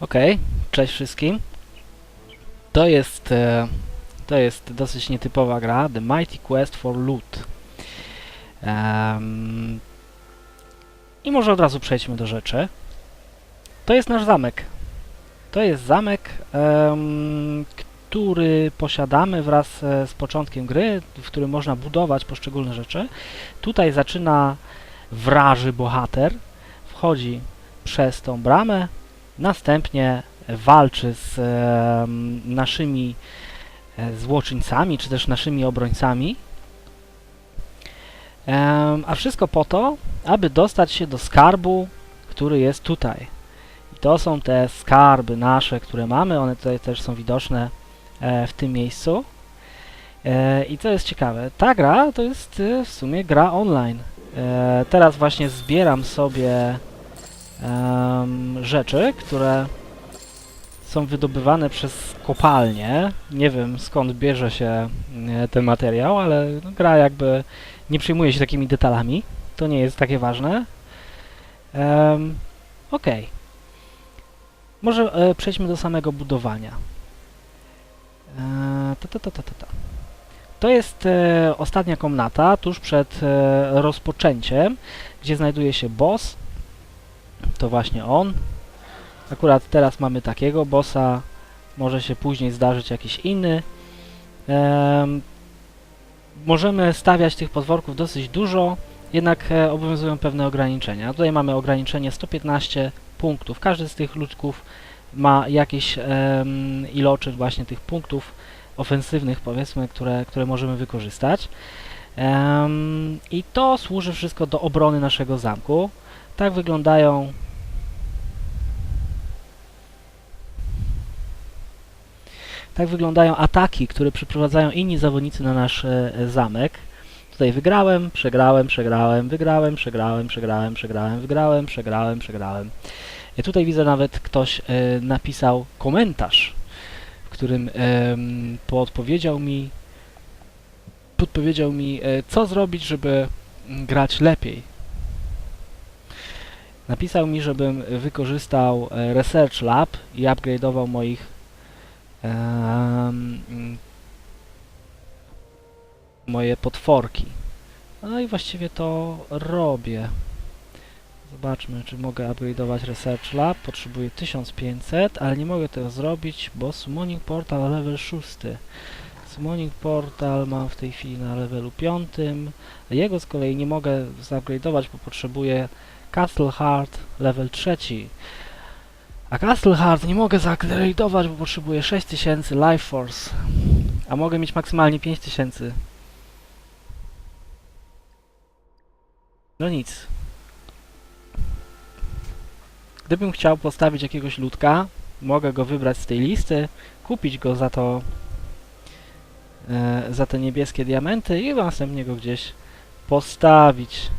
Okej, cześć wszystkim. To jest, e, to jest dosyć nietypowa gra, The Mighty Quest for Loot. Em, I może od razu przejdźmy do rzeczy. To jest nasz zamek. To jest zamek, em, który posiadamy wraz e, z początkiem gry, w którym można budować poszczególne rzeczy. Tutaj zaczyna wraży bohater, wchodzi przez tą bramę, Następnie walczy z naszymi e, złoczyńcami, czy też naszymi obrońcami. A wszystko po to, aby dostać się do skarbu, który jest tutaj. I to są te skarby nasze, które mamy. One tutaj też są widoczne e, w tym miejscu. E, I co jest ciekawe, ta gra to jest w sumie gra online. Teraz właśnie zbieram sobie em, rzeczy, które są wydobywane przez kopalnie. Nie wiem skąd bierze się e, ten materiał, ale no, gra jakby nie przejmuje się takimi detalami. To nie jest takie ważne. Um, Okej. Może e, przejdźmy do samego budowania. E, ta, ta, ta, ta, ta. To jest e, ostatnia komnata tuż przed e, rozpoczęciem, gdzie znajduje się boss, to właśnie on. Akurat teraz mamy takiego bossa, może się później zdarzyć jakiś inny. Em, możemy stawiać tych podworków dosyć dużo, jednak e, obowiązują pewne ograniczenia. Tutaj mamy ograniczenie 115 punktów. Każdy z tych ludków ma jakiś em, iloczyn właśnie tych punktów ofensywnych, powiedzmy, które, które możemy wykorzystać. I to służy wszystko do obrony naszego zamku. Tak wyglądają tak wyglądają ataki, które przeprowadzają inni zawodnicy na nasz e, zamek. Tutaj wygrałem, przegrałem, przegrałem, wygrałem, przegrałem, przegrałem, przegrałem, wygrałem, przegrałem, przegrałem. E, Tutaj widzę nawet ktoś e, napisał komentarz, w którym podpowiedział mi podpowiedział mi, co zrobić, żeby mm, grać lepiej. Napisał mi, żebym wykorzystał e, Research Lab i upgrade'ował moich mm, moje potworki. No i właściwie to robię. Zobaczmy, czy mogę upgrade'ować Research Lab. Potrzebuję 1500, ale nie mogę tego zrobić, bo Summoning Portal level 6. Summoning Portal mam w tej chwili na levelu 5. Jego z kolei nie mogę zupgrade'ować, bo potrzebuję Castle Heart level 3. A Castle Heart nie mogę zupgrade'ować, bo potrzebuję 6000 Life Force. A mogę mieć maksymalnie 5000. No nic. Gdybym chciał postawić jakiegoś ludka, mogę go wybrać z tej listy, kupić go za to e, za te niebieskie diamenty i następnie go gdzieś postawić.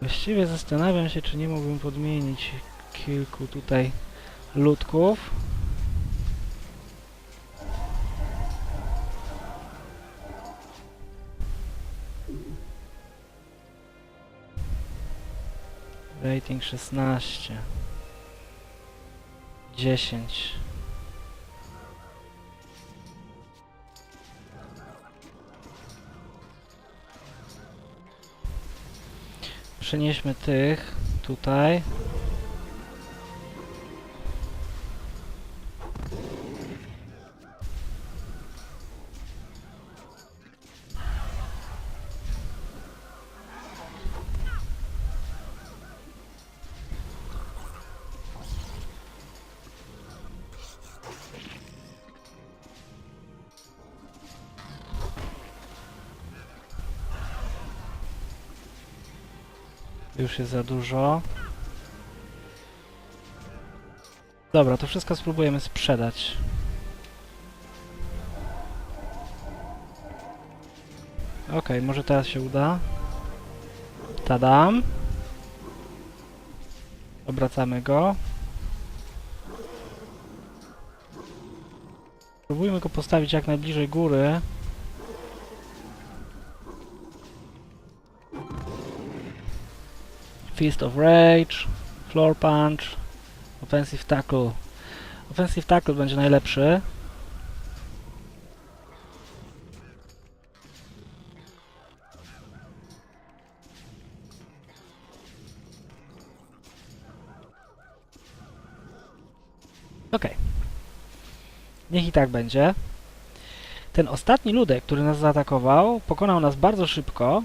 Właściwie zastanawiam się, czy nie mógłbym podmienić kilku tutaj ludków. Rating 16 10 Przenieśmy tych tutaj. Już jest za dużo. Dobra, to wszystko spróbujemy sprzedać. Okej, może teraz się uda. Tadam. Obracamy go. Spróbujmy go postawić jak najbliżej góry. Fist of Rage. Floor punch. Offensive tackle. Offensive tackle będzie najlepszy. Okej. Niech i tak będzie. Ten ostatni ludek, który nas zaatakował, pokonał nas bardzo szybko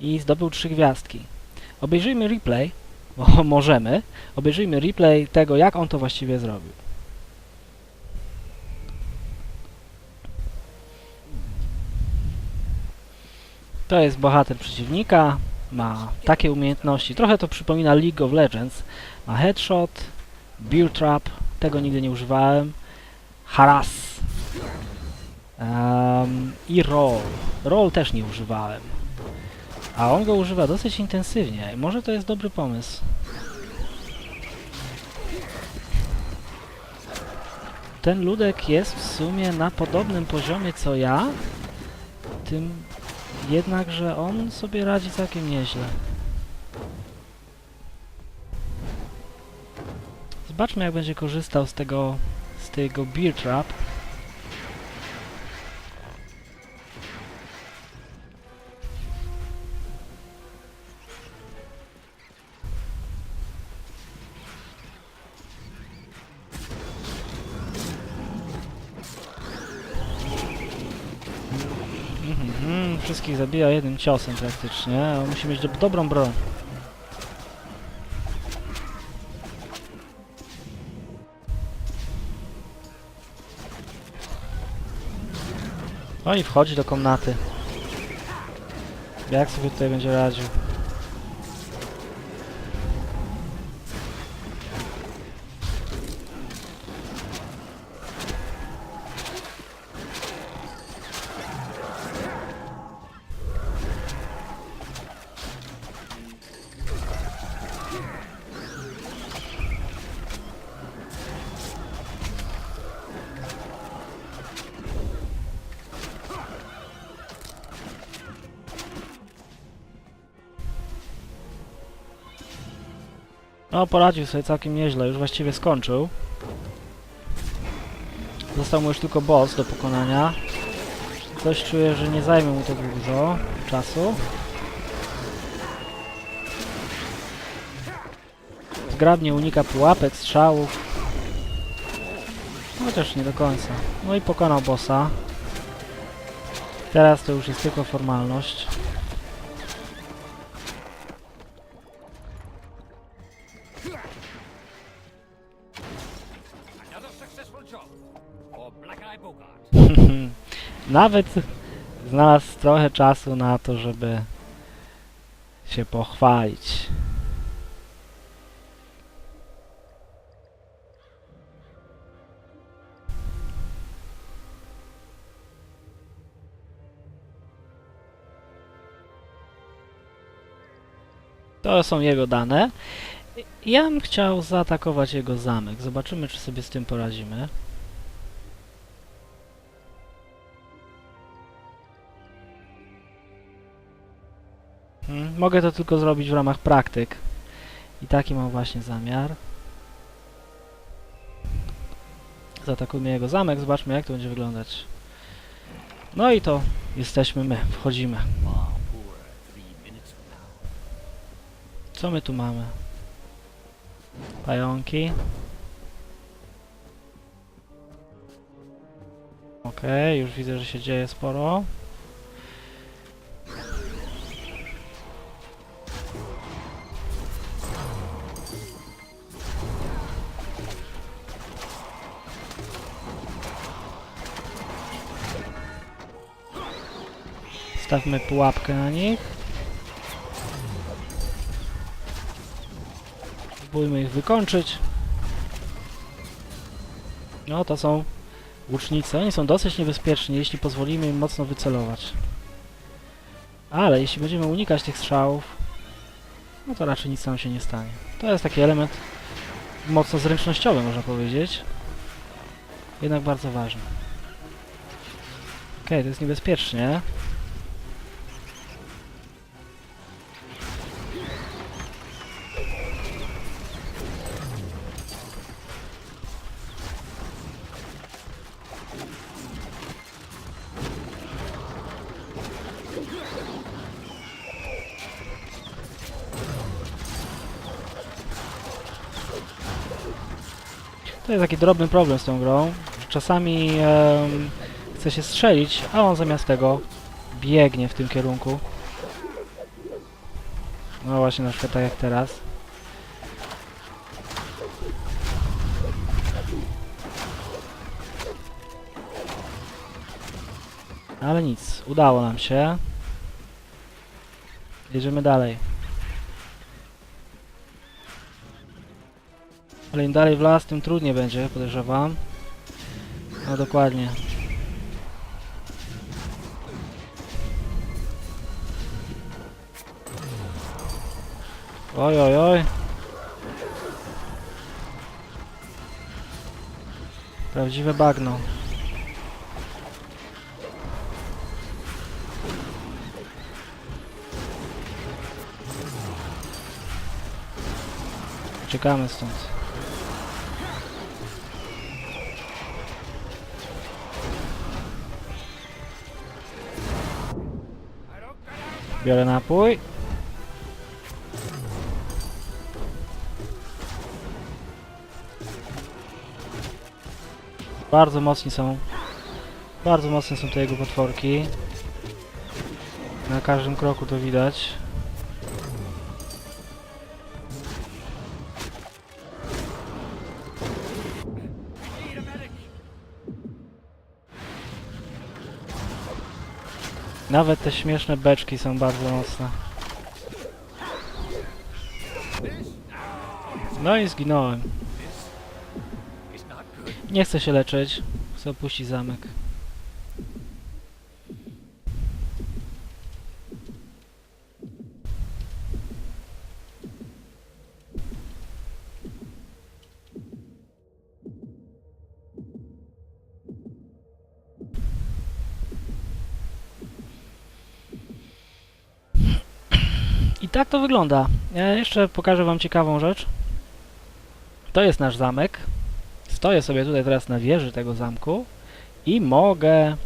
i zdobył trzy gwiazdki. Obejrzyjmy replay, bo możemy. Obejrzyjmy replay tego, jak on to właściwie zrobił. To jest bohater przeciwnika, ma takie umiejętności. Trochę to przypomina League of Legends. Ma headshot, beer trap, tego nigdy nie używałem. Harass. Um, I roll. Roll też nie używałem. A on go używa dosyć intensywnie. Może to jest dobry pomysł. Ten ludek jest w sumie na podobnym poziomie co ja. Tym jednakże on sobie radzi całkiem nieźle. Zobaczmy jak będzie korzystał z tego z tego beer trap. Wszystkich zabija jednym ciosem praktycznie. On musi mieć do, dobrą broń. No i wchodzi do komnaty. Jak sobie tutaj będzie radził? No, poradził sobie całkiem nieźle, już właściwie skończył. Został mu już tylko boss do pokonania. Coś czuję, że nie zajmie mu to dużo czasu. Zgrabnie unika pułapek, strzałów. Chociaż nie do końca. No i pokonał bossa. Teraz to już jest tylko formalność. Nawet znalazł trochę czasu na to, żeby się pochwalić. To są jego dane. Ja bym chciał zaatakować jego zamek. Zobaczymy, czy sobie z tym poradzimy. Hmm, mogę to tylko zrobić w ramach praktyk. I taki mam właśnie zamiar. Zaatakujmy jego zamek, zobaczmy jak to będzie wyglądać. No i to jesteśmy my, wchodzimy. Co my tu mamy? Pająki. Okej, już widzę, że się dzieje sporo. Stawmy pułapkę na nich. Spróbujmy ich wykończyć. No, to są łucznicy. Oni są dosyć niebezpieczni, jeśli pozwolimy im mocno wycelować. Ale jeśli będziemy unikać tych strzałów, no to raczej nic nam się nie stanie. To jest taki element mocno zręcznościowy, można powiedzieć. Jednak bardzo ważny. Okej, to jest niebezpiecznie. To jest taki drobny problem z tą grą, czasami em, chce się strzelić, a on zamiast tego biegnie w tym kierunku. No właśnie, na przykład tak jak teraz. Ale nic, udało nam się. Jedziemy dalej. Ale im dalej w las, tym trudniej będzie, podejrzewam. No dokładnie. Oj, oj, oj. Prawdziwe bagno. Uciekamy stąd. Biorę napój. Bardzo mocni są. Bardzo mocne są te jego potworki. Na każdym kroku to widać. Nawet te śmieszne beczki są bardzo mocne. No i zginąłem. Nie chcę się leczyć. Chcę opuścić zamek. Tak to wygląda. Ja jeszcze pokażę Wam ciekawą rzecz. To jest nasz zamek. Stoję sobie tutaj teraz na wieży tego zamku i mogę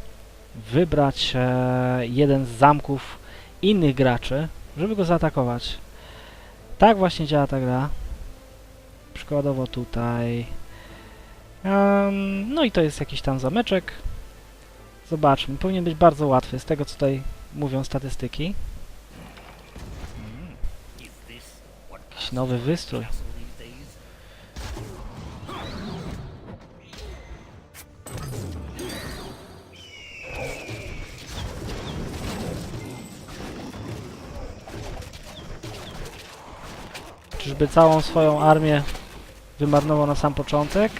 wybrać e, jeden z zamków innych graczy, żeby go zaatakować. Tak właśnie działa ta gra. Przykładowo tutaj. Em, no i to jest jakiś tam zameczek. Zobaczmy. Powinien być bardzo łatwy z tego, co tutaj mówią statystyki. Jakiś nowy wystrój. Czyżby całą swoją armię wymarnował na sam początek?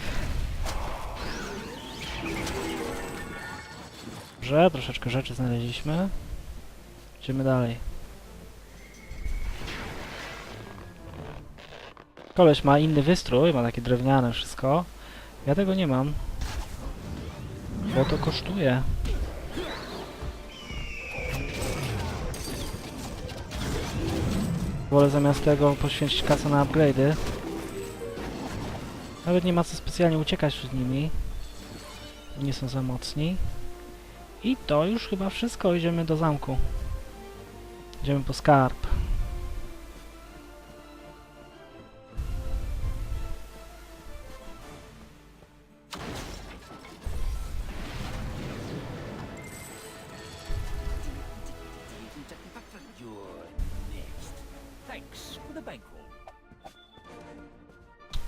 Dobrze, troszeczkę rzeczy znaleźliśmy. Idziemy dalej. Koleś ma inny wystrój, ma takie drewniane wszystko. Ja tego nie mam. Bo to kosztuje. Wolę zamiast tego poświęcić kasę na upgrade'y. Nawet nie ma co specjalnie uciekać przed nimi. Nie są za mocni. I to już chyba wszystko. Idziemy do zamku. Idziemy po skarb.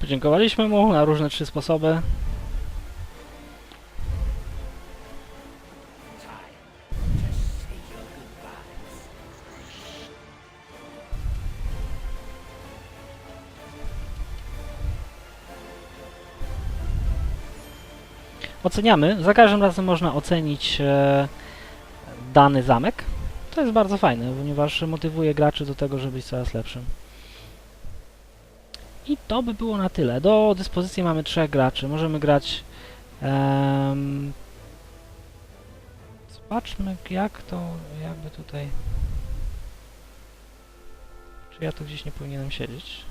Podziękowaliśmy mu na różne trzy sposoby. Oceniamy. Za każdym razem można ocenić e, dany zamek. To jest bardzo fajne, ponieważ motywuje graczy do tego, żeby być coraz lepszym. I to by było na tyle. Do dyspozycji mamy trzech graczy. Możemy grać... em, zobaczmy jak to... jakby tutaj... Czy ja tu gdzieś nie powinienem siedzieć?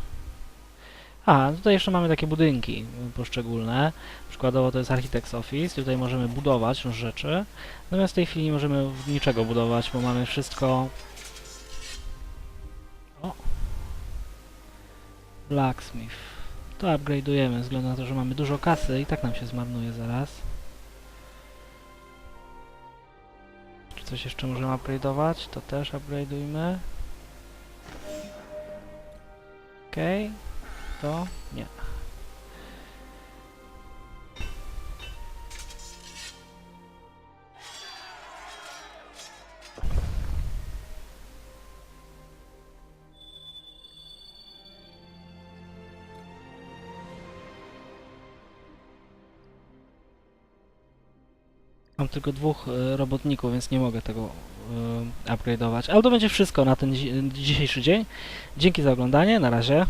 A, tutaj jeszcze mamy takie budynki poszczególne. Przykładowo to jest Architect's Office. Tutaj możemy budować rzeczy. Natomiast w tej chwili nie możemy niczego budować, bo mamy wszystko... O! Blacksmith. To upgrade'ujemy, ze względu na to, że mamy dużo kasy i tak nam się zmarnuje zaraz. Czy coś jeszcze możemy upgrade'ować? To też upgrade'ujmy. Okej. To? Nie. Mam tylko dwóch e, robotników, więc nie mogę tego e, upgrade'ować. Ale to będzie wszystko na ten dzi dzisiejszy dzień. Dzięki za oglądanie, na razie.